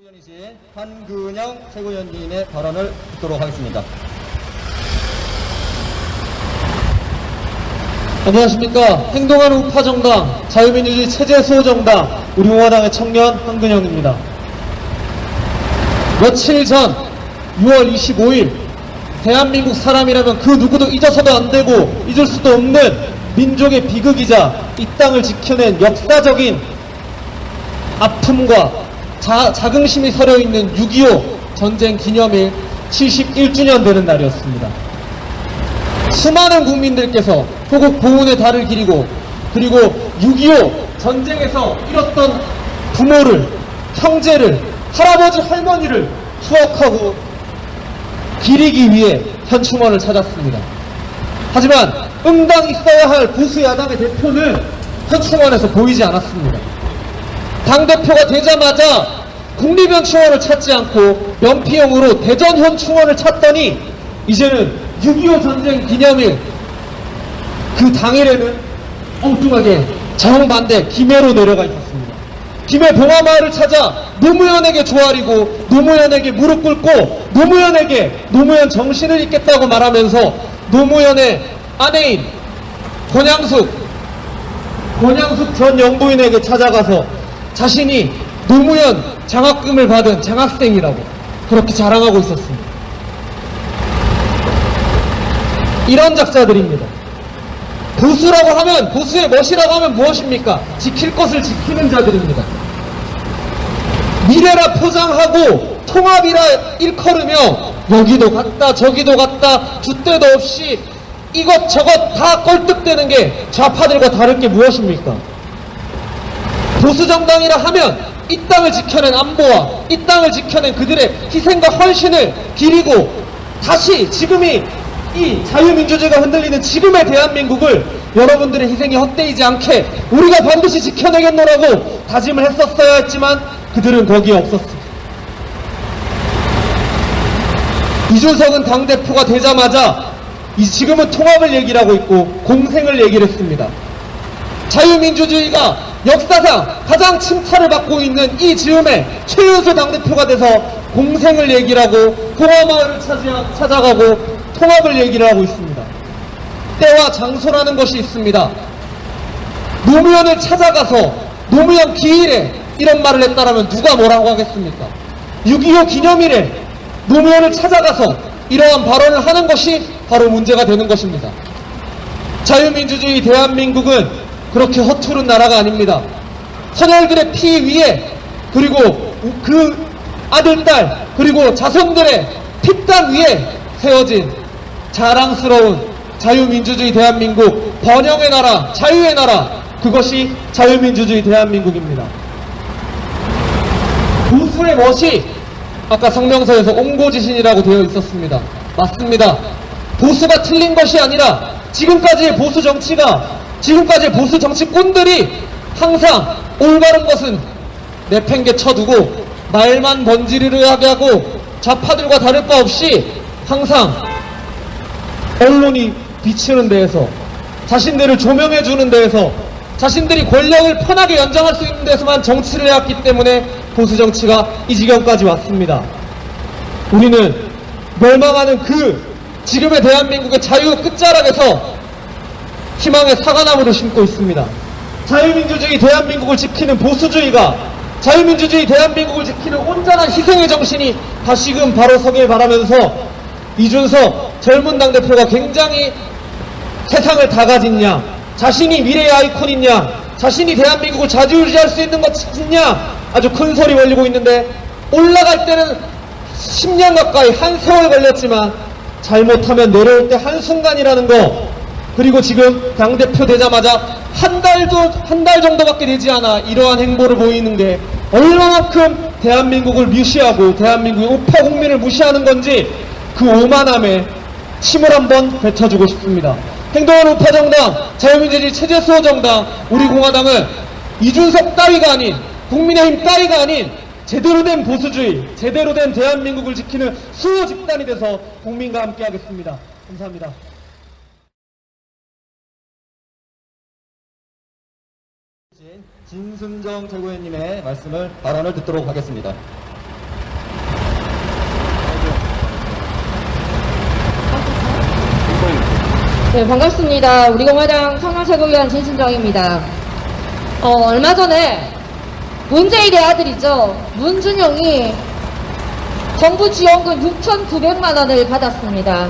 의원이신 한근영 최고위원님의 발언을 듣도록 하겠습니다. 안녕하십니까. 행동하는 우파 정당, 자유민주주의 체제 수호 정당, 우리 공화당의 청년 한근영입니다. 며칠 전 6월 25일 대한민국 사람이라면 그 누구도 잊어서도 안 되고 잊을 수도 없는 민족의 비극이자 이 땅을 지켜낸 역사적인 아픔과 자, 자긍심이 서려 있는 6.25 전쟁 기념일 71주년 되는 날이었습니다. 수많은 국민들께서 호국 보훈의 달을 기리고 그리고 6.25 전쟁에서 잃었던 부모를 형제를 할아버지 할머니를 추억하고 기리기 위해 현충원을 찾았습니다. 하지만 응당 있어야 할 보수 야당의 대표는 현충원에서 보이지 않았습니다. 당대표가 되자마자 국립현충원을 찾지 않고 면피용으로 대전현 충원을 찾더니 이제는 6.25 전쟁 기념일 그 당일에는 엉뚱하게 정반대 김해로 내려가 있었습니다. 김해 봉화마을을 찾아 노무현에게 조아리고 노무현에게 무릎 꿇고 노무현에게 노무현 정신을 잊겠다고 말하면서 노무현의 아내인 권양숙 권양숙 전 영부인에게 찾아가서 자신이 노무현 장학금을 받은 장학생이라고 그렇게 자랑하고 있었습니다. 이런 작자들입니다. 보수라고 하면 보수의 멋이라고 하면 무엇입니까? 지킬 것을 지키는 자들입니다. 미래라 포장하고 통합이라 일컬으며 여기도 갔다 저기도 갔다 줏대도 없이 이것저것 다 껄뜩대는 게 좌파들과 다를 게 무엇입니까? 보수 정당이라 하면 이 땅을 지켜낸 안보와 이 땅을 지켜낸 그들의 희생과 헌신을 기리고 다시 지금이 이 자유민주주의가 흔들리는 지금의 대한민국을 여러분들의 희생이 헛되이지 않게 우리가 반드시 지켜내겠노라고 다짐을 했었어야 했지만 그들은 거기에 없었습니다. 이준석은 당대표가 되자마자 이 지금은 통합을 얘기를 하고 있고 공생을 얘기를 했습니다. 자유민주주의가 역사상 가장 침탈을 받고 있는 이 즈음에 최윤수 당대표가 돼서 공생을 봉화마을을 찾아, 찾아가고 통합을 얘기를 하고 있습니다. 때와 장소라는 것이 있습니다. 노무현을 찾아가서 노무현 기일에 이런 말을 했다라면 누가 뭐라고 하겠습니까? 6.25 기념일에 노무현을 찾아가서 이러한 발언을 하는 것이 바로 문제가 되는 것입니다. 자유민주주의 대한민국은 그렇게 허투른 나라가 아닙니다. 선열들의 피 위에 그리고 그 아들, 딸 그리고 자손들의 피땀 위에 세워진 자랑스러운 자유민주주의 대한민국 번영의 나라, 자유의 나라 그것이 자유민주주의 대한민국입니다. 보수의 멋이 아까 성명서에서 옹고지신이라고 되어 있었습니다. 맞습니다. 보수가 틀린 것이 아니라 지금까지의 보수 정치가 지금까지의 보수 정치꾼들이 항상 올바른 것은 내팽개 쳐두고 말만 번지르르하게 하고 좌파들과 다를 바 없이 항상 언론이 비치는 데에서 자신들을 조명해 주는 데에서 자신들이 권력을 편하게 연장할 수 있는 데서만 정치를 해왔기 때문에 보수 정치가 이 지경까지 왔습니다. 우리는 멸망하는 그 지금의 대한민국의 자유 끝자락에서 희망의 사과나무를 심고 있습니다. 자유민주주의 대한민국을 지키는 보수주의가 자유민주주의 대한민국을 지키는 온전한 희생의 정신이 다시금 바로 서길 바라면서 이준석 젊은 당대표가 굉장히 세상을 다 가진 양, 자신이 미래의 아이콘인 양, 자신이 대한민국을 자주유지할 수 있는 것인 양 아주 큰 소리 벌리고 있는데 올라갈 때는 10년 가까이 한 세월 걸렸지만 잘못하면 내려올 때 한순간이라는 거 그리고 지금 당대표 되자마자 한 달도 한 달 정도밖에 되지 않아 이러한 행보를 보이는 게 얼마만큼 대한민국을 무시하고 대한민국의 우파 국민을 무시하는 건지 그 오만함에 침을 한번 뱉어주고 싶습니다. 행동하는 우파 정당, 자유민주주의 체제 수호 정당, 우리 공화당은 이준석 따위가 아닌 국민의힘 따위가 아닌 제대로 된 보수주의, 제대로 된 대한민국을 지키는 수호 집단이 돼서 국민과 함께 하겠습니다. 감사합니다. 진승정 최고위원님의 말씀을 발언을 듣도록 하겠습니다. 네, 반갑습니다. 우리 공화당 청년 최고위원 진순정입니다. 어, 얼마 전에 문재일의 아들이죠. 문준용이 정부 지원금 6,900만 원을 받았습니다.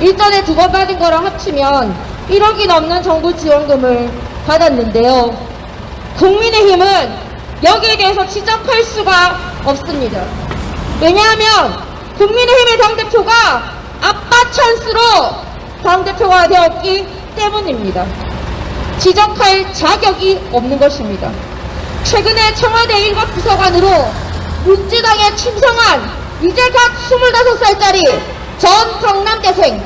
일전에 두 번 받은 거랑 합치면 1억이 넘는 정부 지원금을 받았는데요. 국민의힘은 여기에 대해서 지적할 수가 없습니다. 왜냐하면 국민의힘의 당대표가 아빠 찬스로 당대표가 되었기 때문입니다. 지적할 자격이 없는 것입니다. 최근에 청와대 일각 부서관으로 민주당에 충성한 이제 각 25살짜리 전 경남대생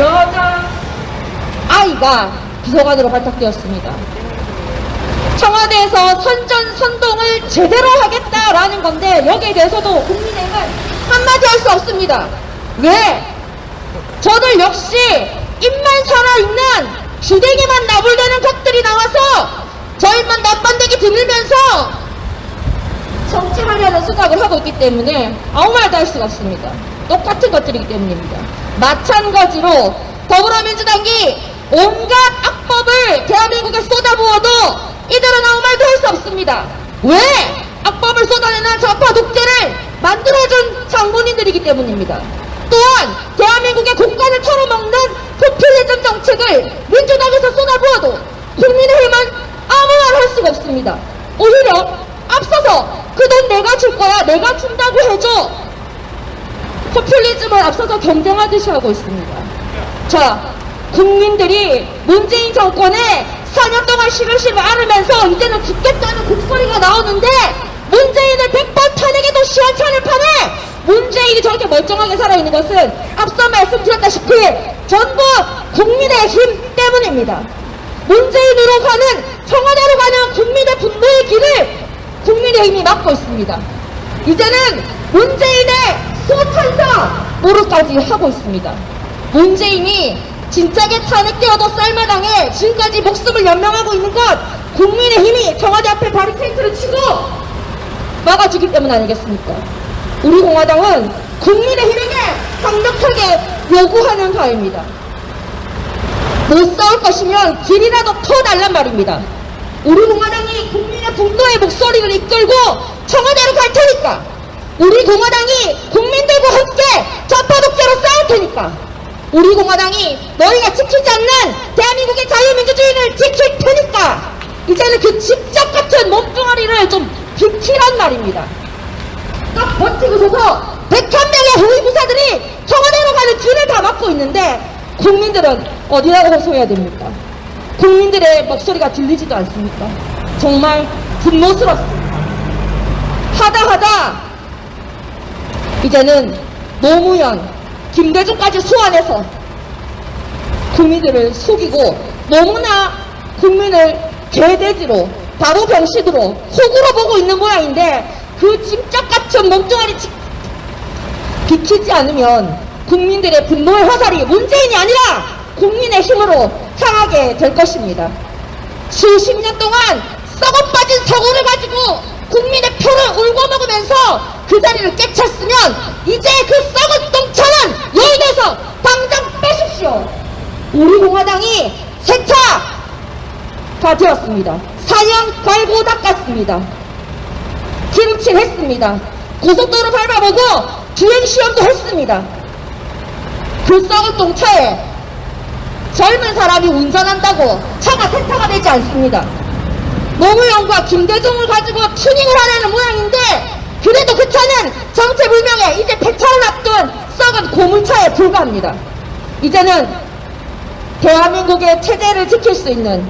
여자 아이가 비서관으로 발탁되었습니다. 청와대에서 선전 선동을 제대로 하겠다라는 건데 여기에 대해서도 국민의힘은 한마디 할 수 없습니다. 왜? 저들 역시 입만 살아있는 주댕이만 나불대는 것들이 나와서 저희만 납반대기 들으면서 정치하려는 수작을 하고 있기 때문에 아무 말도 할 수가 없습니다. 똑같은 것들이기 때문입니다. 마찬가지로 더불어민주당이 온갖 악법을 대한민국에 쏟아부어도 이들은 아무 말도 할 수 없습니다. 왜? 악법을 쏟아내는 좌파 독재를 만들어준 장본인들이기 때문입니다. 또한 대한민국의 공간을 털어먹는 포퓰리즘 정책을 민주당에서 쏟아부어도 국민의 힘은 아무 말 할 수가 없습니다. 오히려 앞서서 그 돈 내가 줄 거야 내가 준다고 해줘 포퓰리즘을 앞서서 경쟁하듯이 하고 있습니다. 자, 국민들이 문재인 정권에 4년 동안 시루시루 앓으면서 이제는 죽겠다는 곡소리가 나오는데 문재인을 100번 탄핵해도 시원찮을 판에 문재인이 저렇게 멀쩡하게 살아있는 것은 앞서 말씀드렸다시피 전부 국민의 힘 때문입니다. 문재인으로 가는 청와대로 가는 국민의 분노의 길을 국민의 힘이 막고 있습니다. 이제는 문재인의 소탄사 모르까지 하고 있습니다. 문재인이 진작에 탄핵 되어도 쌀마당에 지금까지 목숨을 연명하고 있는 것 국민의 힘이 청와대 앞에 바리케이트를 치고 막아주기 때문 아니겠습니까? 우리 공화당은 국민의 힘에게 강력하게 요구하는 바입니다. 못 싸울 것이면 길이라도 퍼달란 말입니다. 우리 공화당이 국민의 분노의 목소리를 이끌고 청와대로 갈 테니까 우리 공화당이 국민들과 함께 좌파 독재로 싸울 테니까 우리 공화당이 너희가 지키지 않는 대한민국의 자유민주주의를 지킬 테니까 이제는 그 직접 같은 몸뚱아리를 좀 비키란 말입니다. 딱 버티고 서서 101명의 호위부사들이 청와대로 가는 길을 다 막고 있는데 국민들은 어디다가 호소해야 됩니까? 국민들의 목소리가 들리지도 않습니까? 정말 분노스럽습니다. 하다 하다 이제는 노무현, 김대중까지 소환해서 국민들을 속이고 너무나 국민을 개돼지로 바로 병신으로 호구로 보고 있는 모양인데 그 짐짝 같은 멍청아리 치- 비키지 않으면 국민들의 분노의 화살이 문재인이 아니라 국민의 힘으로 향하게 될 것입니다. 수십 년 동안 썩어 빠진 서구를 가지고 국민의 표를 울고 먹으면서 그 자리를 깨쳤으면 이제 그 썩은 똥차는 여의도에서 당장 빼십시오. 우리 공화당이 세차가 되었습니다. 사형 갈고 닦았습니다. 기름칠 했습니다. 고속도로 밟아보고 주행시험도 했습니다. 그 썩은 똥차에 젊은 사람이 운전한다고 차가 세차가 되지 않습니다. 노무현과 김대중을 가지고 튜닝을 하려는 모양인데 그래도 그 차는 정체불명의 이제 폐차를 앞둔 썩은 고물차에 불과합니다. 이제는 대한민국의 체제를 지킬 수 있는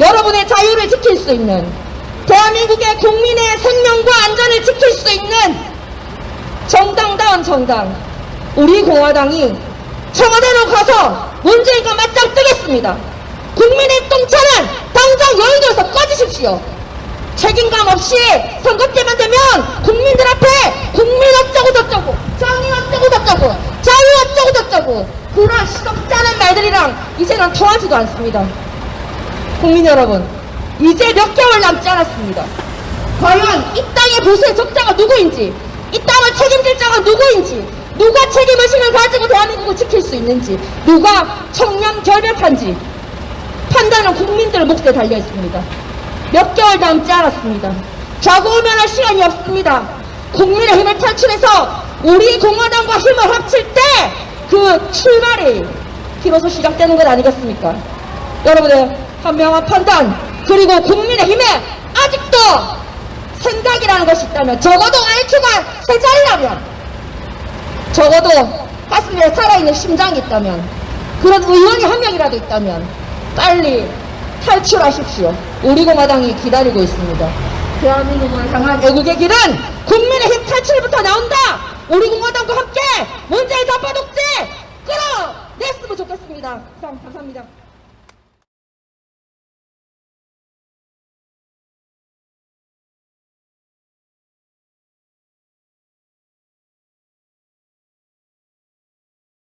여러분의 자유를 지킬 수 있는 대한민국의 국민의 생명과 안전을 지킬 수 있는 정당다운 정당 우리 공화당이 청와대로 가서 문재인과 맞짱 뜨겠습니다. 국민의 똥차는 당장 여의도에서 꺼지십시오. 책임감 없이 선거 때만 되면 국민들 앞에 국민 어쩌고 저쩌고 정의 어쩌고 저쩌고 자유 어쩌고 저쩌고 그런 시덥잖은 말들이랑 이제는 통하지도 않습니다. 국민 여러분, 이제 몇 개월 남지 않았습니다. 과연 이 땅의 보수의 적자가 누구인지, 이 땅을 책임질 자가 누구인지, 누가 책임의식을 가지고 대한민국을 지킬 수수 있는지, 누가 청렴 결백한지 판단은 국민들의 몫에 달려 있습니다. 몇 개월 남지 않았습니다. 좌고우면할 시간이 없습니다. 국민의 힘을 탈출해서 우리 공화당과 힘을 합칠 때 그 출발이 비로소 시작되는 것 아니겠습니까? 여러분의 현명한 판단 그리고 국민의 힘에 아직도 생각이라는 것이 있다면 적어도 IQ가 세 자리라면 적어도 가슴에 살아있는 심장이 있다면 그런 의원이 한 명이라도 있다면 빨리 탈출하십시오. 우리 공화당이 기다리고 있습니다. 대한민국을 향한 애국의 길은 국민의 힘 탈출부터 나온다. 우리 공화당과 함께 문재인 좌파 독재 끌어냈으면 좋겠습니다. 감사합니다.